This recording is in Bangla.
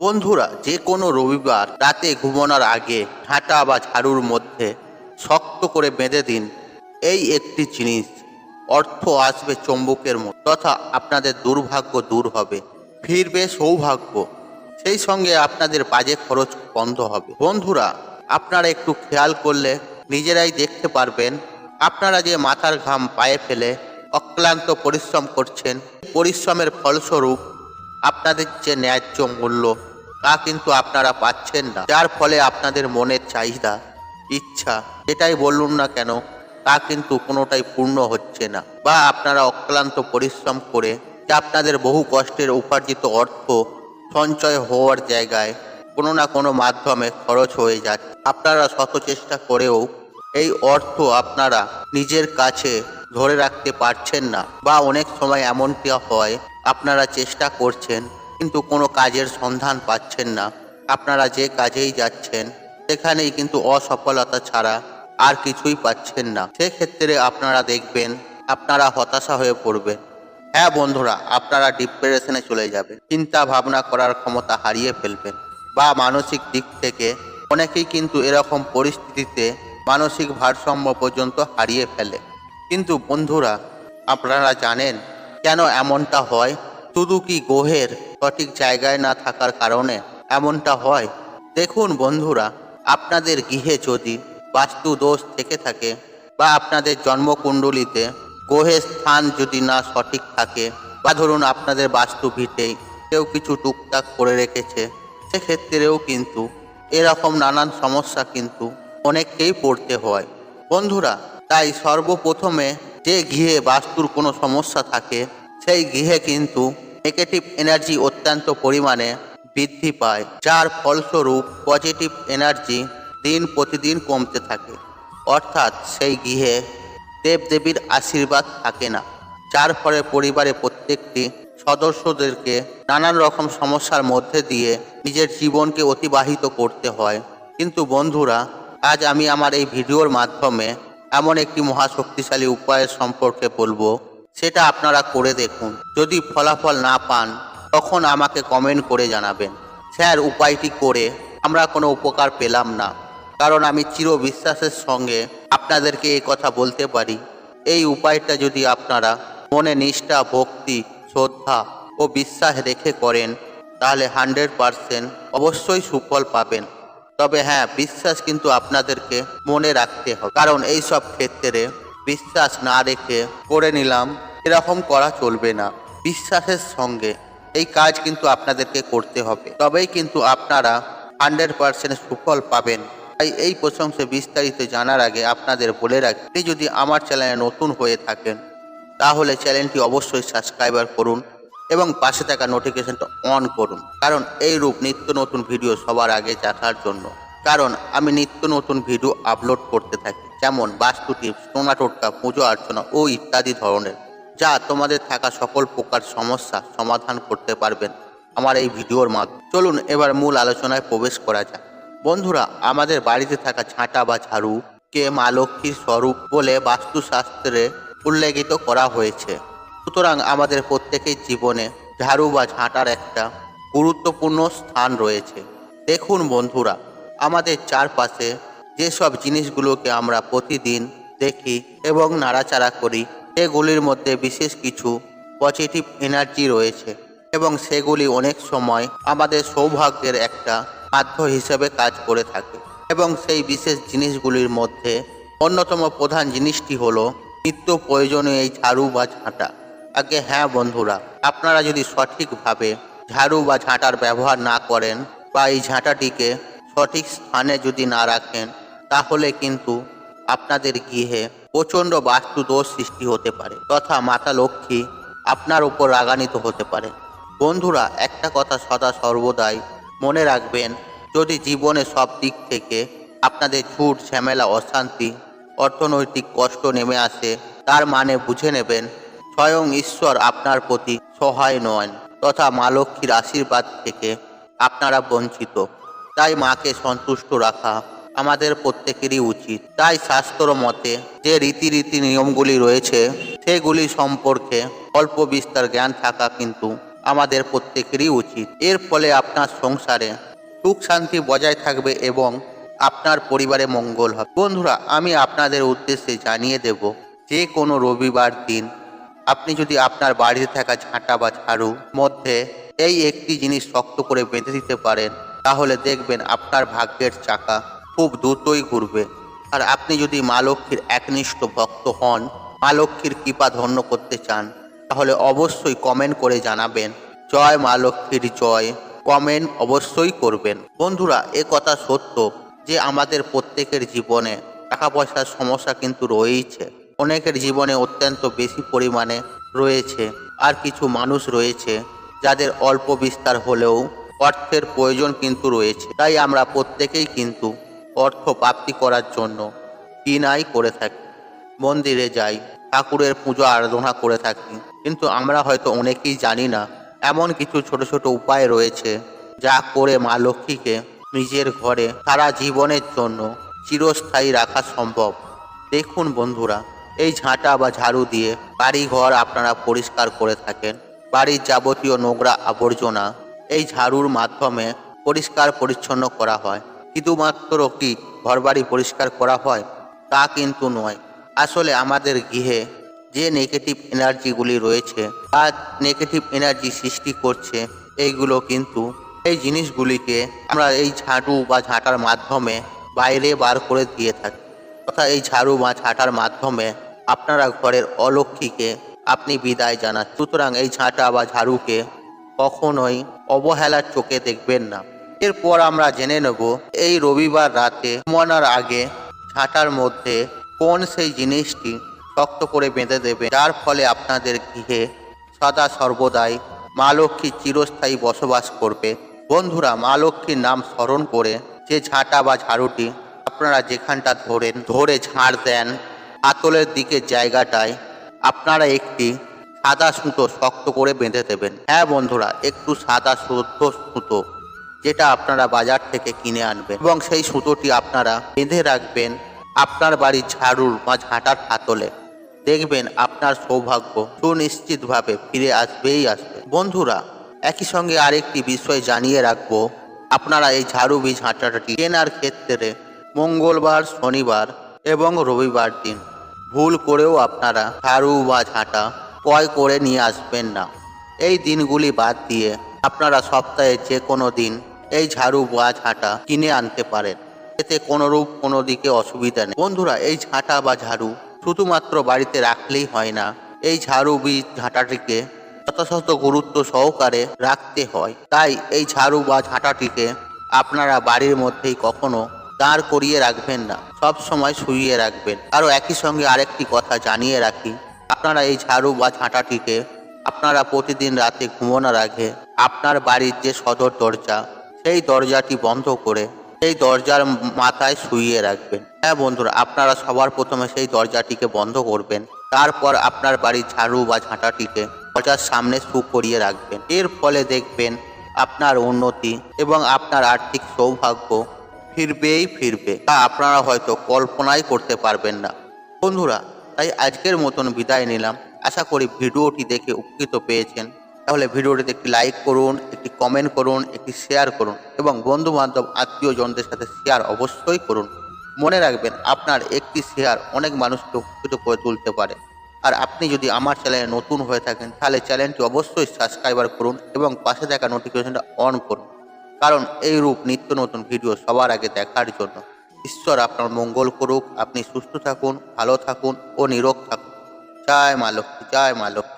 বন্ধুরা, যে কোনো রবিবার রাতে ঘুমানোর আগে ঝাঁটা বা ঝাড়ুর মধ্যে শক্ত করে বেঁধে দিন। এই একটি জিনিস, অর্থ আসবে চম্বুকের মতো তথা আপনাদের দুর্ভাগ্য দূর হবে, ফিরবে সৌভাগ্য। সেই সঙ্গে আপনাদের বাজে খরচ বন্ধ হবে। বন্ধুরা, আপনারা একটু খেয়াল করলে নিজেরাই দেখতে পারবেন, আপনারা যে মাথার ঘাম পায়ে ফেলে অক্লান্ত পরিশ্রম করছেন, পরিশ্রমের ফলস্বরূপ আপনাদের যে ন্যায্য মূল্য তা কিন্তু আপনারা পাচ্ছেন না। যার ফলে আপনাদের মনের চাহিদা, ইচ্ছা, যেটাই বলুন না কেন, তা কিন্তু কোনোটাই পূর্ণ হচ্ছে না। বা আপনারা অক্লান্ত পরিশ্রম করে যে আপনাদের বহু কষ্টের উপার্জিত অর্থ সঞ্চয় হওয়ার জায়গায় কোনো না কোনো মাধ্যমে খরচ হয়ে যাচ্ছে আপনারা শত চেষ্টা করেও এই অর্থ আপনারা নিজের কাছে ধরে রাখতে পারছেন না। বা অনেক সময় এমনটি হয়, আপনারা চেষ্টা করছেন কিন্তু কোনো কাজের সন্ধান পাচ্ছেন না। আপনারা যে কাজেই যাচ্ছেন, সেখানেই কিন্তু অসফলতা ছাড়া আর কিছুই পাচ্ছেন না। সেক্ষেত্রে আপনারা দেখবেন, আপনারা হতাশা হয়ে পড়বেন। হ্যাঁ বন্ধুরা, আপনারা ডিপ্রেশনে চলে যাবেন। চিন্তা ভাবনা করার ক্ষমতা হারিয়ে ফেলবেন। বা মানসিক দিক থেকে অনেকেই কিন্তু এরকম পরিস্থিতিতে মানসিক ভারসাম্য পর্যন্ত হারিয়ে ফেলে। কিন্তু বন্ধুরা, আপনারা জানেন কেন এমনটা হয়? শুধু কি গ্রহের সঠিক জায়গায় না থাকার কারণে এমনটা হয়। দেখুন বন্ধুরা, আপনাদের গৃহে যদি বাস্তু দোষ থেকে থাকে বা আপনাদের জন্মকুণ্ডলিতে গ্রহের স্থান যদি না সঠিক থাকে বা ধরুন আপনাদের বাস্তু ভিটেই কেউ কিছু টুকটাক করে রেখেছে, সেক্ষেত্রেও কিন্তু এরকম নানান সমস্যা কিন্তু অনেককেই পড়তে হয়। বন্ধুরা, তাই সর্বপ্রথমে যে গৃহে বাস্তুর কোনো সমস্যা থাকে, সেই গৃহে কিন্তু নেগেটিভ এনার্জি অত্যন্ত পরিমাণে বৃদ্ধি পায়, যার ফলস্বরূপ পজিটিভ এনার্জি দিন প্রতিদিন কমতে থাকে। অর্থাৎ সেই গৃহে দেবদেবীর আশীর্বাদ থাকে না, যার ফলে পরিবারে প্রত্যেকটি সদস্যদেরকে নানান রকম সমস্যার মধ্যে দিয়ে নিজের জীবনকে অতিবাহিত করতে হয়। কিন্তু বন্ধুরা, আজ আমি আমার এই ভিডিওর মাধ্যমে এমন একটি মহাশক্তিশালী উপায়ের সম্পর্কে বলব সেটা আপনারা করে দেখুন। যদি ফলাফল না পান, তখন আমাকে কমেন্ট করে জানাবেন। স্যার, উপায়টি করে আমরা কোনো উপকার পেলাম না। কারণ আমি চির বিশ্বাসের সঙ্গে আপনাদেরকে এই কথা বলতে পারি। এই উপায়টা যদি আপনারা মনে নিষ্ঠা, ভক্তি, শ্রদ্ধা ও বিশ্বাস রেখে করেন, তাহলে হান্ড্রেড পারসেন্ট অবশ্যই সুফল পাবেন। তবে হ্যাঁ বিশ্বাস কিন্তু আপনাদেরকে মনে রাখতে হবে। কারণ এই সব ক্ষেত্রে বিশ্বাস না রেখে করে নিলাম এরকম করা চলবে না। বিশ্বাসের সঙ্গে এই কাজ কিন্তু আপনাদেরকে করতে হবে। তবেই কিন্তু আপনারা হান্ড্রেড পারসেন্ট সুফল পাবেন। তাই এই প্রশংসে বিস্তারিত জানার আগে আপনাদের বলে রাখি, আপনি যদি আমার চ্যানেলে নতুন হয়ে থাকেন, তাহলে চ্যানেলটি অবশ্যই সাবস্ক্রাইবার করুন এবং পাশে থাকা নোটিফিকেশনটা অন করুন। কারণ এই রূপ নিত্য নতুন ভিডিও সবার আগে দেখার জন্য। কারণ আমি নিত্য নতুন ভিডিও আপলোড করতে থাকি। যেমন বাস্তু টিপস সোনা টোটকা, পুজো অর্চনা ও ইত্যাদি ধরনের। যা তোমাদের থাকা সকল প্রকার সমস্যা সমাধান করতে পারবেন আমার এই ভিডিওর মাধ্যমে। চলুন এবার মূল আলোচনায় প্রবেশ করা যাক। বন্ধুরা, আমাদের বাড়িতে থাকা ছাঁটা বা ঝাড়ু কে মা লক্ষ্মীর স্বরূপ বলে বাস্তুশাস্ত্রে উল্লেখিত করা হয়েছে। সুতরাং আমাদের প্রত্যেকের জীবনে ঝাড়ু বা ঝাঁটার একটা গুরুত্বপূর্ণ স্থান রয়েছে। দেখুন বন্ধুরা, আমাদের চারপাশে যেসব জিনিসগুলোকে আমরা প্রতিদিন দেখি এবং নাড়াচাড়া করি সেগুলির মধ্যে বিশেষ কিছু পজিটিভ এনার্জি রয়েছে এবং সেগুলি অনেক সময় আমাদের সৌভাগ্যের একটা মাধ্য হিসেবে কাজ করে থাকে এবং সেই বিশেষ জিনিসগুলির মধ্যে অন্যতম প্রধান জিনিসটি হলো নিত্য প্রয়োজনীয় এই ঝাড়ু বা ঝাঁটা। আগে হ্যাঁ বন্ধুরা, আপনারা যদি সঠিকভাবে ঝাড়ু বা ঝাঁটার ব্যবহার না করেন বা এই ঝাঁটাটিকে সঠিক স্থানে যদি না রাখেন, তাহলে কিন্তু আপনাদের গৃহে প্রচণ্ড বাস্তু দোষ সৃষ্টি হতে পারে, তথা মাতা লক্ষ্মী আপনার উপর রাগান্বিত হতে পারে। বন্ধুরা, একটা কথা সদা সর্বদাই মনে রাখবেন, যদি জীবনে সব দিক থেকে আপনাদের ঝুট, ঝামেলা, অশান্তি, অর্থনৈতিক কষ্ট নেমে আসে, তার মানে বুঝে নেবেন, স্বয়ং ঈশ্বর আপনার প্রতি সহায় নয় তথা মা লক্ষ্মীর আশীর্বাদ থেকে আপনারা বঞ্চিত। তাই মাকে সন্তুষ্ট রাখা আমাদের প্রত্যেকেরই উচিত। তাই শাস্ত্র মতে যে রীতিরীতি নিয়মগুলি রয়েছে, সেগুলি সম্পর্কে অল্প বিস্তার জ্ঞান থাকা কিন্তু আমাদের প্রত্যেকেরই উচিত। এর ফলে আপনার সংসারে সুখ শান্তি বজায় থাকবে এবং আপনার পরিবারে মঙ্গল হবে। বন্ধুরা, আমি আপনাদের উদ্দেশ্যে জানিয়ে দেব, যে কোনো রবিবার দিন আপনি যদি আপনার বাড়িতে থাকা ঝাঁটা বা ঝাড়ু মধ্যে এই একটি জিনিস শক্ত করে বেঁধে দিতে পারেন, তাহলে দেখবেন আপনার ভাগ্যের চাকা খুব দ্রুতই ঘুরবে। আর আপনি যদি মা লক্ষ্মীর একনিষ্ঠ ভক্ত হন, মা লক্ষ্মীর কৃপা ধন্য করতে চান, তাহলে অবশ্যই কমেন্ট করে জানাবেন। জয় মা লক্ষ্মীর জয় কমেন্ট অবশ্যই করবেন। বন্ধুরা, এ কথা সত্য যে আমাদের প্রত্যেকের জীবনে টাকা পয়সার সমস্যা কিন্তু রয়েইছে। অনেকের জীবনে অত্যন্ত বেশি পরিমাণে রয়েছে, আর কিছু মানুষ রয়েছে যাদের অল্প বিস্তার হলেও অর্থের প্রয়োজন কিন্তু রয়েছে। তাই আমরা প্রত্যেকেই কিন্তু অর্থ প্রাপ্তি করার জন্য কিনাই করে থাকি। মন্দিরে যাই, ঠাকুরের পুজো আরাধনা করে থাকি। কিন্তু আমরা হয়তো অনেকেই জানি না, এমন কিছু ছোট ছোট উপায় রয়েছে যা করে মা লক্ষ্মীকে নিজের ঘরে সারা জীবনের জন্য চিরস্থায়ী রাখা সম্ভব। দেখুন বন্ধুরা, এই ঝাঁটা বা ঝাড়ু দিয়ে বাড়ি ঘর আপনারা পরিষ্কার করে থাকেন। বাড়ির যাবতীয় নোংরা আবর্জনা এই ঝাড়ুর মাধ্যমে পরিষ্কার পরিচ্ছন্ন করা হয়। শুধুমাত্র কি ঘরবাড়ি পরিষ্কার করা হয়, তা কিন্তু নয়। আসলে আমাদের গৃহে যে নেগেটিভ এনার্জিগুলি রয়েছে আর নেগেটিভ এনার্জি সৃষ্টি করছে, এইগুলো কিন্তু এই জিনিসগুলিকে আমরা এই ঝাড়ু বা ঝাঁটার মাধ্যমে বাইরে বার করে দিয়ে থাকি। তথা এই ঝাড়ু বা ঝাঁটার মাধ্যমে আপনারা ঘরের অলক্ষীকে আপনি বিদায় জানান। সুতরাং এই ঝাঁটা বা ঝাড়ুকে কখনোই অবহেলার চোখে দেখবেন না। এরপর আমরা জেনে নেব এই রবিবার রাতে ঘুমানোর আগে ঝাঁটার মধ্যে কোন সেই জিনিসটি শক্ত করে বেঁধে দেবে, যার ফলে আপনাদের গৃহে সদা সর্বদাই মা লক্ষ্মী চিরস্থায়ী বসবাস করবে। বন্ধুরা, মা লক্ষ্মীর নাম স্মরণ করে যে ঝাঁটা বা ঝাড়ুটি আপনারা যেখানটা ধরেন, ধরে ঝাড় দেন, আতলের দিকের জায়গাটায় আপনারা একটি সাদা সুতো শক্ত করে বেঁধে দেবেন। হ্যাঁ বন্ধুরা, একটু সাদা শুদ্ধ সুতো। যেটা আপনারা বাজার থেকে কিনে আনবেন এবং সেই সুতোটি আপনারা বেঁধে রাখবেন আপনার বাড়ির ঝাড়ুর বা ঝাঁটার হাতলে দেখবেন আপনার সৌভাগ্য সুনিশ্চিতভাবে ফিরে আসবেই আসবে। বন্ধুরা, একই সঙ্গে আরেকটি বিষয় জানিয়ে রাখব। আপনারা এই ঝাড়ু বি ঝাঁটাটি কেনার ক্ষেত্রে মঙ্গলবার, শনিবার এবং রবিবার দিন ভুল করেও আপনারা ঝাড়ু বা ঝাঁটা ক্রয় করে নিয়ে আসবেন না। এই দিনগুলি বাদ দিয়ে আপনারা সপ্তাহে যে কোনো দিন এই ঝাড়ু বা ঝাঁটা কিনে আনতে পারেন। এতে কোনোরূপ কোনো দিকে অসুবিধা নেই। বন্ধুরা, এই ঝাঁটা বা ঝাড়ু শুধুমাত্র বাড়িতে রাখলেই হয় না। এই ঝাড়ু বীজ ঝাঁটাটিকে যথাযথ গুরুত্ব সহকারে রাখতে হয়। তাই এই ঝাড়ু বা ঝাঁটাটিকে আপনারা বাড়ির মধ্যেই কখনো দাঁড় করিয়ে রাখবেন না। সব সময় শুইয়ে রাখবেন। আরও একই সঙ্গে আরেকটি কথা জানিয়ে রাখি। আপনারা এই ঝাড়ু বা ঝাঁটাটিকে আপনারা প্রতিদিন রাতে ঘুমানোর আগে আপনার বাড়ির যে সদর দরজা, সেই দরজাটি বন্ধ করে সেই দরজার মাথায় শুইয়ে রাখবেন। হ্যাঁ বন্ধুরা, আপনারা সবার প্রথমে সেই দরজাটিকে বন্ধ করবেন, তারপর আপনার বাড়ির ঝাড়ু বা ঝাঁটাটিকে দরজার সামনে শু করিয়ে রাখবেন। এর ফলে দেখবেন আপনার উন্নতি এবং আপনার আর্থিক সৌভাগ্য ফিরবেই ফিরবে। তা আপনারা হয়তো কল্পনাই করতে পারবেন না। বন্ধুরা, তাই আজকের মতন বিদায় নিলাম। আশা করি ভিডিওটি দেখে উপকৃত পেয়েছেন। তাহলে ভিডিওটিতে একটি লাইক করুন, একটি কমেন্ট করুন, একটি শেয়ার করুন এবং বন্ধু বান্ধব আত্মীয়জনদের সাথে শেয়ার অবশ্যই করুন। মনে রাখবেন, আপনার একটি শেয়ার অনেক মানুষকে উপকৃত করে তুলতে পারে। আর আপনি যদি আমার চ্যানেলে নতুন হয়ে থাকেন, তাহলে চ্যানেলটি অবশ্যই সাবস্ক্রাইবার করুন এবং পাশে থাকা নোটিফিকেশনটা অন করুন। কারণ এই রূপ নিত্য নতুন ভিডিও সবার আগে দেখার জন্য। ঈশ্বর আপনার মঙ্গল করুক, আপনি সুস্থ থাকুন, ভালো থাকুন ও নিরোগ থাকুন। জয় মা লক্ষ্মী, জয় মা লক্ষ্মী।